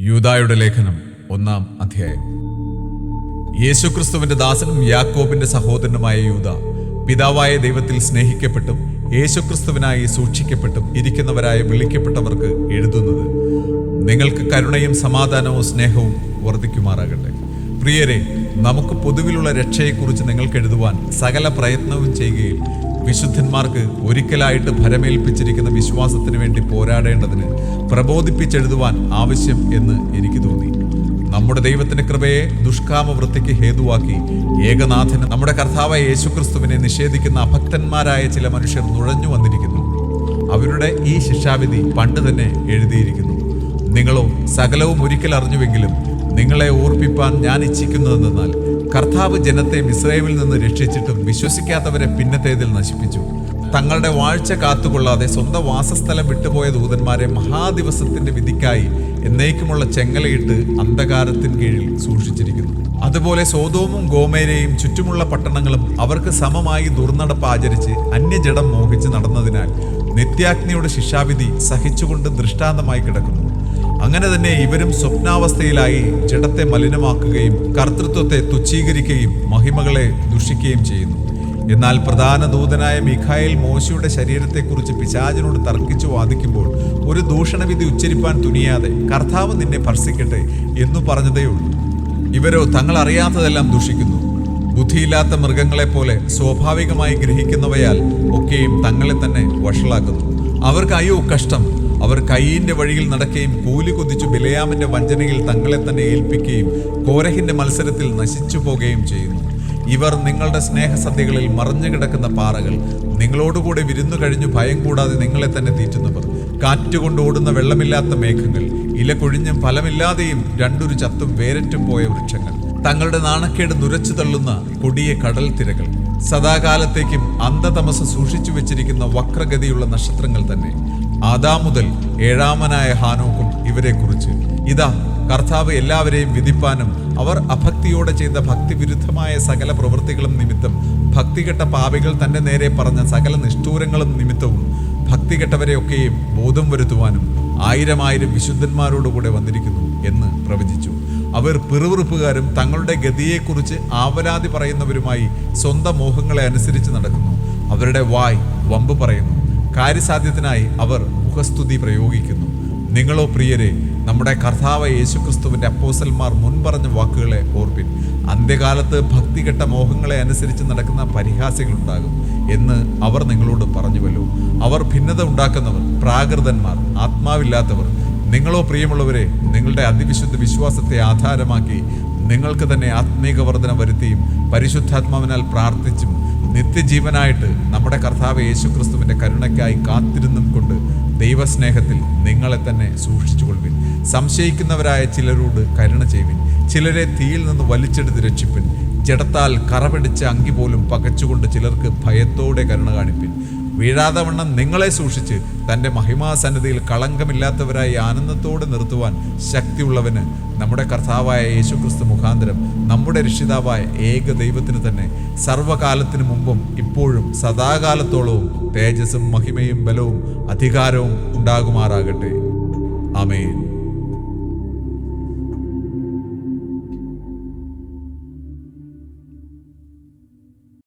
യൂദായുടെ ലേഖനം ഒന്നാം അധ്യായം. യേശുക്രിസ്തുവിന്റെ ദാസനും യാക്കോബിന്റെ സഹോദരനുമായ യൂത പിതാവായ ദൈവത്തിൽ സ്നേഹിക്കപ്പെട്ടും യേശുക്രിസ്തുവിനായി സൂക്ഷിക്കപ്പെട്ടും ഇരിക്കുന്നവരായ വിളിക്കപ്പെട്ടവർക്ക് എഴുതുന്നത്. നിങ്ങൾക്ക് കരുണയും സമാധാനവും സ്നേഹവും വർദ്ധിക്കുമാറാകട്ടെ. പ്രിയരെ നമുക്ക് പൊതുവിലുള്ള രക്ഷയെക്കുറിച്ച് നിങ്ങൾക്ക് എഴുതുവാൻ സകല പ്രയത്നവും ചെയ്യുകയും വിശുദ്ധന്മാർക്ക് ഒരിക്കലായിട്ട് ഭരമേൽപ്പിച്ചിരിക്കുന്ന വിശ്വാസത്തിന് വേണ്ടി പോരാടേണ്ടതിന് പ്രബോധിപ്പിച്ചെഴുതുവാൻ ആവശ്യം എന്ന് എനിക്ക് തോന്നി. നമ്മുടെ ദൈവത്തിന്റെ കൃപയെ ദുഷ്കാമ വൃത്തിക്ക് ഹേതുവാക്കി ഏകനാഥന് നമ്മുടെ കർത്താവായ യേശുക്രിസ്തുവിനെ നിഷേധിക്കുന്ന അഭക്തന്മാരായ ചില മനുഷ്യർ നുഴഞ്ഞു വന്നിരിക്കുന്നു. അവരുടെ ഈ ശിക്ഷാവിധി പണ്ട് തന്നെ എഴുതിയിരിക്കുന്നു. നിങ്ങളോ സകലവും ഒരിക്കൽ അറിഞ്ഞുവെങ്കിലും നിങ്ങളെ ഓർപ്പിപ്പാൻ ഞാൻ ഇച്ഛിക്കുന്നതെന്നാൽ കർത്താവ് ജനത്തെ മിസ്രൈമിൽ നിന്ന് രക്ഷിച്ചിട്ടും വിശ്വസിക്കാത്തവരെ പിന്നത്തേതിൽ നശിപ്പിച്ചു. തങ്ങളുടെ വാഴ്ച കാത്തുകൊള്ളാതെ സ്വന്തം വാസസ്ഥലം വിട്ടുപോയ ദൂതന്മാരെ മഹാദിവസത്തിന്റെ വിധിക്കായി എന്നേക്കുമുള്ള ചെങ്ങലയിട്ട് അന്ധകാരത്തിന് കീഴിൽ സൂക്ഷിച്ചിരിക്കുന്നു. അതുപോലെ സോതോമും ഗോമേരയും ചുറ്റുമുള്ള പട്ടണങ്ങളും അവർക്ക് സമമായി ദുർനടപ്പ് ആചരിച്ച് അന്യജടം മോഹിച്ച് നടന്നതിനാൽ നിത്യാഗ്നിയുടെ ശിക്ഷാവിധി സഹിച്ചുകൊണ്ട് ദൃഷ്ടാന്തമായി കിടക്കുന്നു. അങ്ങനെ തന്നെ ഇവരും സ്വപ്നാവസ്ഥയിലായി ജഡത്തെ മലിനമാക്കുകയും കർത്തൃത്വത്തെ തുച്ഛീകരിക്കുകയും മഹിമകളെ ദുഷിക്കുകയും ചെയ്യുന്നു. എന്നാൽ പ്രധാന ദൂതനായ മിഖായേൽ മോശയുടെ ശരീരത്തെക്കുറിച്ച് പിശാചിനോട് തർക്കിച്ചു വാദിക്കുമ്പോൾ ഒരു ദൂഷണവിധി ഉച്ചരിപ്പാൻ തുനിയാതെ കർത്താവ് നിന്നെ ഭർസിക്കട്ടെ എന്നു പറഞ്ഞതേയുള്ളൂ. ഇവരോ തങ്ങൾ അറിയാത്തതെല്ലാം ദുഷിക്കുന്നു. ബുദ്ധിയില്ലാത്ത മൃഗങ്ങളെപ്പോലെ സ്വാഭാവികമായി ഗ്രഹിക്കുന്നവയാൽ ഒക്കെയും തങ്ങളെ തന്നെ വഷളാക്കുന്നു. അവർക്ക് അയ്യോ കഷ്ടം. അവർ കയ്യിന്റെ വഴിയിൽ നടക്കുകയും കൂലി കൊതിച്ചു ബിലയാമിന്റെ വഞ്ചനയിൽ തങ്ങളെ തന്നെ ഏൽപ്പിക്കുകയും കോരഹിന്റെ മത്സരത്തിൽ നശിച്ചു പോകുകയും ചെയ്യുന്നു. ഇവർ നിങ്ങളുടെ സ്നേഹസദ്യകളിൽ മറിഞ്ഞു കിടക്കുന്ന പാറകൾ നിങ്ങളോടുകൂടെ വിരുന്നു കഴിഞ്ഞു ഭയം കൂടാതെ നിങ്ങളെ തന്നെ തീറ്റുന്നവർ. കാറ്റുകൊണ്ട് ഓടുന്ന വെള്ളമില്ലാത്ത മേഘങ്ങൾ ഇല കൊഴിഞ്ഞും ഫലമില്ലാതെയും രണ്ടൊരു ചത്തും വേരറ്റും പോയ വൃക്ഷങ്ങൾ. തങ്ങളുടെ നാണക്കേട് നുരച്ചു തള്ളുന്ന കൊടിയ കടൽ തിരകൾ സദാകാലത്തേക്കും അന്ധതമസ് സൂക്ഷിച്ചു വെച്ചിരിക്കുന്ന വക്രഗതിയുള്ള നക്ഷത്രങ്ങൾ തന്നെ. ആദാ മുതൽ ഏഴാമനായ ഹാനോക്കും ഇവരെക്കുറിച്ച് ഇതാ കർത്താവ് എല്ലാവരെയും വിധിപ്പാനും അവർ അഭക്തിയോടെ ചെയ്ത ഭക്തിവിരുദ്ധമായ സകല പ്രവൃത്തികളും നിമിത്തം ഭക്തികെട്ട പാപികൾ തന്റെ നേരെ പറഞ്ഞ സകല നിഷ്ഠൂരങ്ങളും നിമിത്തവും ഭക്തികെട്ടവരെയൊക്കെയും ബോധം വരുത്തുവാനും ആയിരം ആയിരം വിശുദ്ധന്മാരോടുകൂടെ വന്നിരിക്കുന്നു എന്ന് പ്രവചിച്ചു. അവർ പിറുവിറുപ്പുകാരും തങ്ങളുടെ ഗതിയെക്കുറിച്ച് ആവലാതി പറയുന്നവരുമായി സ്വന്തം മോഹങ്ങളെ അനുസരിച്ച് നടക്കുന്നു. അവരുടെ വായ് വമ്പ് പറയുന്നു. കാര്യസാധ്യത്തിനായി അവർ മുഖസ്തുതി പ്രയോഗിക്കുന്നു. നിങ്ങളോ പ്രിയരെ നമ്മുടെ കർത്താവ് യേശുക്രിസ്തുവിന്റെ അപ്പോസന്മാർ മുൻപറഞ്ഞ വാക്കുകളെ ഓർപ്പിൻ. അന്ത്യകാലത്ത് ഭക്തികെട്ട മോഹങ്ങളെ അനുസരിച്ച് നടക്കുന്ന പരിഹാസികളുണ്ടാകും എന്ന് അവർ നിങ്ങളോട് പറഞ്ഞുവല്ലോ. അവർ ഭിന്നത ഉണ്ടാക്കുന്നവർ പ്രാകൃതന്മാർ ആത്മാവില്ലാത്തവർ. നിങ്ങളോ പ്രിയമുള്ളവരെ നിങ്ങളുടെ അതിവിശുദ്ധ വിശ്വാസത്തെ ആധാരമാക്കി നിങ്ങൾക്ക് തന്നെ ആത്മീക വർധന വരുത്തിയും പരിശുദ്ധാത്മാവിനാൽ പ്രാർത്ഥിച്ചും നിത്യജീവനായിട്ട് നമ്മുടെ കർത്താവ് യേശുക്രിസ്തുവിന്റെ കരുണയ്ക്കായി കാത്തിരുന്നും കൊണ്ട് ദൈവസ്നേഹത്തിൽ നിങ്ങളെ തന്നെ സൂക്ഷിച്ചുകൊള്ളുവിൻ. സംശയിക്കുന്നവരായ ചിലരോട് കരുണ ചെയ്യുവിൻ. ചിലരെ തീയിൽ നിന്ന് വലിച്ചെടുത്ത് രക്ഷിപ്പിൻ. ജഡത്താൽ കറപിടിച്ച അങ്കി പോലും പകച്ചുകൊണ്ട് ചിലർക്ക് ഭയത്തോടെ കരുണ കാണിപ്പിൻ. വീഴാതെ വണ്ണം നിങ്ങളെ സൂക്ഷിച്ച് തന്റെ മഹിമാസന്നിധിയിൽ കളങ്കമില്ലാത്തവരായി ആനന്ദത്തോടെ നിർത്തുവാൻ ശക്തിയുള്ളവന് നമ്മുടെ കർത്താവായ യേശുക്രിസ്തു മുഖാന്തരം നമ്മുടെ രക്ഷിതാവായ ഏക ദൈവത്തിന് തന്നെ സർവകാലത്തിനു മുമ്പും ഇപ്പോഴും സദാകാലത്തോളവും തേജസ്സും മഹിമയും ബലവും അധികാരവും ഉണ്ടാകുമാറാകട്ടെ. ആമേൻ.